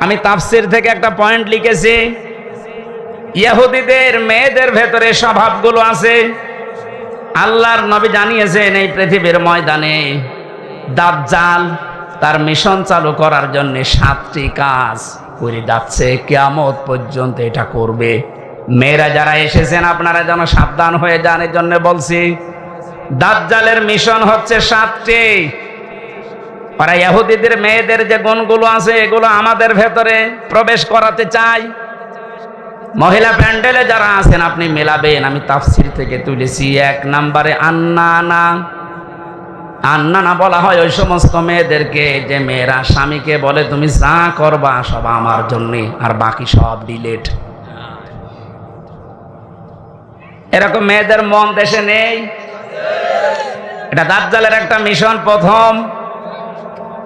আমি তাফসির থেকে একটা পয়েন্ট লিখেছি। ইহুদিদের, মেয়েদের ভেতরে স্বভাবগুলো আছে। আল্লাহর নবী জানিয়েছেন, এই পৃথিবীর ময়দানে দাজ্জাল তার মিশন চালু করার জন্য সাতটি কাজ করে যাচ্ছে। কেয়ামত পর্যন্ত এটা করবে। মেয়েরা যারা এসেছেন, আপনারা যেন সাবধান হয়ে যান এর জন্য বলছি, দাজ্জালের মিশন হচ্ছে সাতটি। ওরা ইহুদিদের মেয়েদের যে গুণগুলো আছে, এগুলো আমাদের ভেতরে প্রবেশ করাতে চায় মহিলা প্যান্ডেলে যারা আছেন, আপনি মেলাবেন, আমি তাফসির থেকে তুলেছি। এক নম্বরে আন্নানা। আন্নানা বলা হয় ওই সমস্ত মেয়েদেরকে, যে মেয়েরা স্বামীকে বলে, তুমি যা করবা, সব আমার জন্যে, আর বাকি সব ডিলেট। এরকম মেয়েদের মন দেশে নেই। এটা দাজ্জালের একটা মিশন প্রথম।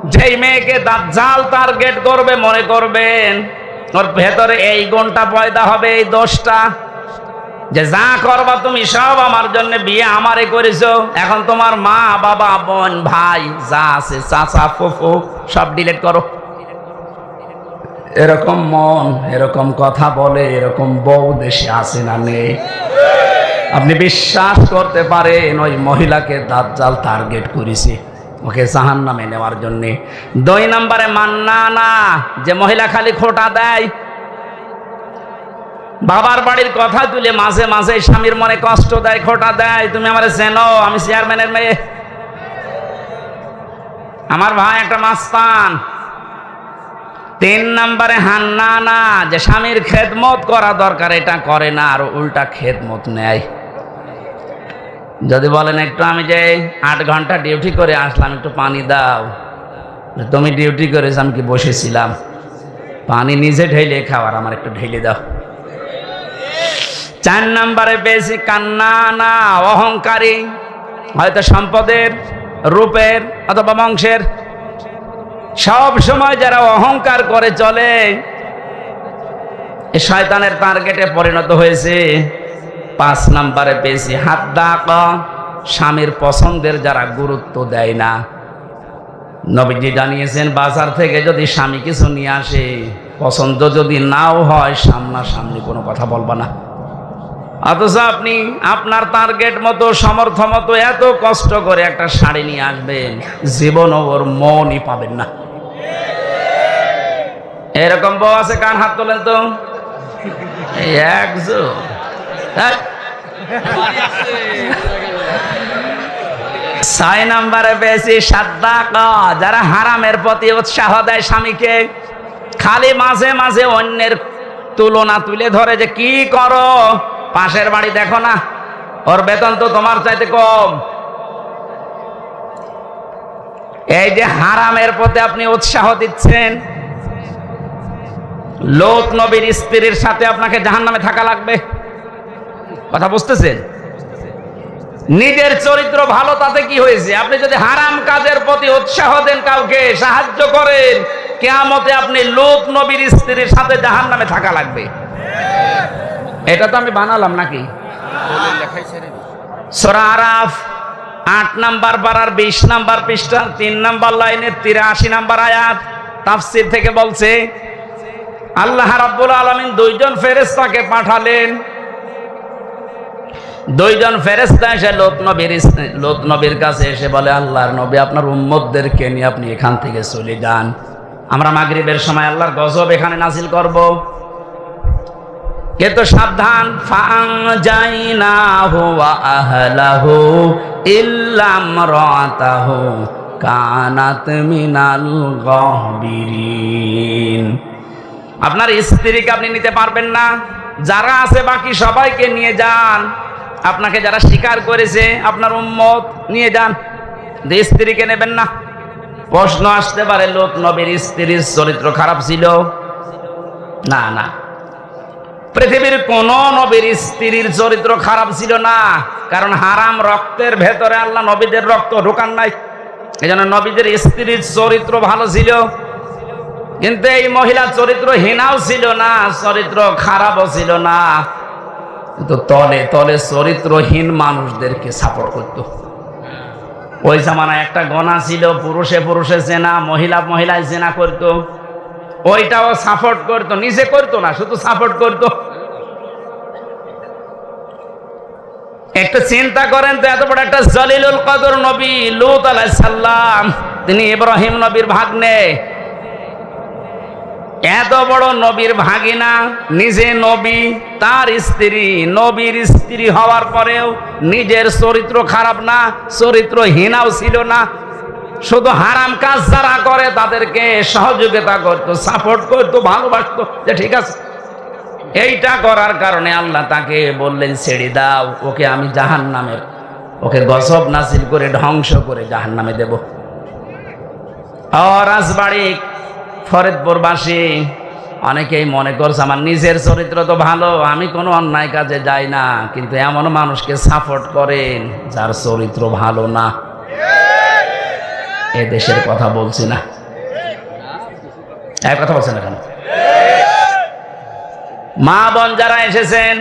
যেই মেয়েকে দাজ্জাল টার্গেট করবে, মনে করবেন ওর ভেতরে এই গুণটা পয়দা হবে, এই দোষটা। যে যা করবা তুমি সব আমার জন্য বিয়ে আমারে করেছ। এখন তোমার মা, বাবা, বোন, ভাই, যা আছে, চাচা, ফুফু, সব ডিলেট করো। এরকম মন, এরকম কথা বলে, এরকম বউ দেশে আসে না নেই। আপনি বিশ্বাস করতে পারেন, ওই মহিলাকে দাঁত জাল টার্গেট করেছে। ওকে জাহান নামে নেওয়ার জন্য। দুই নম্বরে, মান্না না, যে মহিলা খালি খোটা দেয়। বাবার বাড়ির কথা তুলে মাঝে মাঝে স্বামীর মনে কষ্ট দেয়, খোটা দেয়। তুমি আমার চেনো, আমি চেয়ারম্যানের মেয়ে। আমার ভাই একটা মাস্তান। তিন নম্বরে, হান্না না, যে স্বামীর খেদমত করা দরকার, এটা করে না, আর উল্টা খেদমত নেয়। যদি বলেন, একটু আমি যে আট ঘণ্টা ডিউটি করে আসলাম, একটু পানি দাও। তুমি ডিউটি করেছ, আমি কি বসেছিলাম? পানি নিজে ঢেলে খাওয়ার আমার একটু ঢেলে দাও। চার নম্বরে বেশি কান্না না, অহংকারী। হয়তো সম্পদের, রূপের অথবা বংশের। সব সময় যারা অহংকার করে চলে শয়তানের টার্গেটে পরিণত হয়েছে। পাঁচ নাম্বারে বেশি। হাত দাক স্বামীর পছন্দের যারা গুরুত্ব দেয় না। নবীজি জানিয়েছেন, বাজার থেকে যদি স্বামী কিছু নিয়ে আসে, পছন্দ যদি নাও হয়, সামনাসামনি কোনো কথা বলবা না। অথচ আপনি আপনার টার্গেট মতো সমর্থ মতো এত কষ্ট করে একটা শাড়ি নিয়ে আসবেন জীবন ওর মনই পাবেন না। এরকম বউ আছে, কান হাত তোলেন তো? একজন। হ্যাঁ? ছয় নম্বরে সাদ্দা যারা হারামের প্রতি উৎসাহ দেয় স্বামীকে, খালি মাঝে মাঝে অন্যের তুলনা তুলে ধরে যে কি করো? পাশের বাড়ি দেখো না, ওর বেতন তো তোমার চাইতে কম। এই যে হারামের প্রতি আপনি উৎসাহ দিচ্ছেন, লোক নবীর স্ত্রীর সাথে আপনাকে জাহান নামে থাকা লাগবে। কথা বুঝতেছেন? নিজের চরিত্র ভালো তাতে কি হয়েছে? আপনি যদি হারাম কাজের প্রতি উৎসাহ দেন কাউকে, সাহায্য করেন, কেয়ামতে আপনি লোক নবীর স্ত্রীর সাথে জাহান নামে থাকা লাগবে। এটা তো আমি বানালাম নাকি? সোরা আট নাম্বার পাড়ার বিশ নাম্বার পৃষ্ঠা তিন নাম্বার লাইনের তিরাশি নাম্বার আয়াত, তাফসির থেকে বলছে, আল্লাহ রাব্বুল আলমিন দুইজন ফেরেস্তাকে পাঠালেন। দুইজন ফেরেস্তা এসে লোক নবীর লোক নবীর কাছে এসে বলে, আল্লাহর নবী আপনার উম্মতদেরকে নিয়ে আপনি এখান থেকে চলে যান। আমরা মাগরিবের সময় আল্লাহর গজব এখানে নাজিল করব। কিন্তু সাবধান ফাং যাই না হুয়া আহলাহু ইল্লাম রাতাহু কানাত মিনাল গহবিরিন। আপনার স্ত্রীকে আপনি নিতে পারবেন না। যারা আছে বাকি সবাইকে নিয়ে যান। আপনাকে যারা স্বীকার করেছে আপনার উম্মত, নিয়ে যান। স্ত্রীকে নেবেন না। প্রশ্ন আসতে পারে, লোক নবীর স্ত্রীর চরিত্র খারাপ ছিল? না না। পৃথিবীর কোন নবীর স্ত্রীর চরিত্র খারাপ ছিল না। কারণ হারাম রক্তের ভেতরে আল্লাহ নবীদের রক্ত ঢোকান নাই। এই জন্য নবীদের স্ত্রীর চরিত্র ভালো ছিল। কিন্তু এই মহিলা চরিত্র হীনাও ছিল না, চরিত্র খারাপও ছিল না। কিন্তু তলে তলে চরিত্রহীন মানুষদেরকে সাপোর্ট করত। ওই জামানায় একটা গণা ছিল, পুরুষে পুরুষে জেনা, মহিলা মহিলায় জেনা করত। ওইটাও সাপোর্ট করতো, নিজে করতো না, শুধু সাপোর্ট করতো। একটু চিন্তা করেন তো, এত বড় একটা জলিলুল কদর নবী, লুত আলাইহিস সালাম, তিনি ইব্রাহিম নবীর ভাগ্নে এত বড় নবীর ভাগিনা, নিজে নবী, তার স্ত্রী, নবীর স্ত্রী হওয়ার পরেও নিজের চরিত্র খারাপ না চরিত্র হীনাও ছিল না। শুধু হারাম কাজ যারা করে তাদেরকে সহযোগিতা করতো সাপোর্ট করতো, ভালোবাসতো, যে ঠিক আছে। এইটা করার কারণে আল্লাহ তাকে বললেন, ছেড়ে দাও, ওকে আমি জাহান নামের ওকে গসব নাসিল করে ধ্বংস করে জাহান নামে দেব। ও রাজবাড়ি ফরিদপুরবাসী, অনেকেই মনে করছে আমার নিজের চরিত্র তো ভালো, আমি কোনো অন্যায় কাজে যাই না, কিন্তু এমন মানুষকে সাপোর্ট করেন যার চরিত্র ভালো না। এ দেশের কথা বলছি না। কথা বলছেন না কেন? মা বোন যারা এসেছেন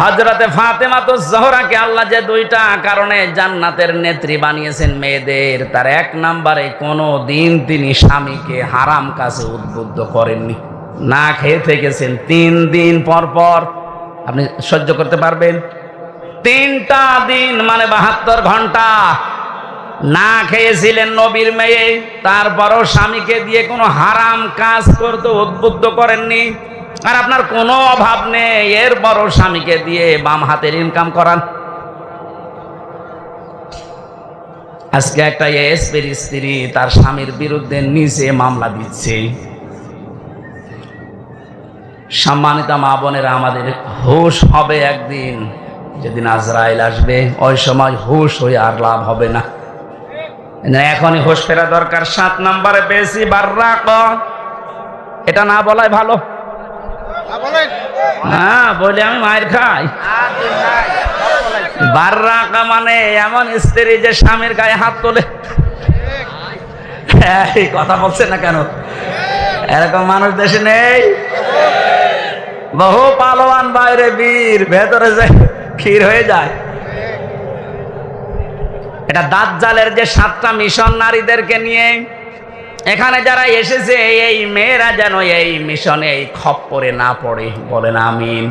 হজরতে ফাতেমা তো জহরাকে আল্লাহ যে দুইটা কারণে জান্নাতের নেত্রী বানিয়েছেন মেয়েদের, তার এক নাম্বারে কোনো দিন তিনি স্বামীকে হারাম কাছে উদ্বুদ্ধ করেননি। না খেয়ে থেকেছেন। তিন দিন পর পর, আপনি সহ্য করতে পারবেন? তিনটা দিন মানে বাহাত্তর ঘণ্টা। না খেয়েছিলেন নবীর মেয়ে, তারপরও স্বামীকে দিয়ে কোনো হারাম কাজ করতে উদ্বুদ্ধ করেননি। আর আপনার কোনো অভাব নেই। এরপরও স্বামীকে দিয়ে বাম হাতের ইনকাম করান। আজকে একটা এসপির স্ত্রী তার স্বামীর বিরুদ্ধে নিজে মামলা দিচ্ছে। সম্মানিত মা বোনেরা, আমাদের হুশ হবে একদিন। যেদিন আজরাইল আসবে, ওই সময় হুশ হয়ে আর লাভ হবে না। এখনই হুশ ফেরা দরকার। সাত নম্বরে, বেশি বার্রা এটা না বলাই ভালো। হ্যাঁ বলে আমি মায়ের খাই। বার্রাকা মানে এমন স্ত্রী যে স্বামীর গায়ে হাত তোলে। কথা বলছে না কেন? এরকম মানুষ দেশে নেই। বহু পালোয়ান বাইরে বীর, ভেতরে যে ক্ষীর হয়ে যায়। এটা দাঁত জালের যে সাতটা মিশন নারীদেরকে নিয়ে এখানে যারা এসেছে এই মেয়েরা যেন এই মিশনে এই খপ্পরে না পড়ে বলেন আমিন।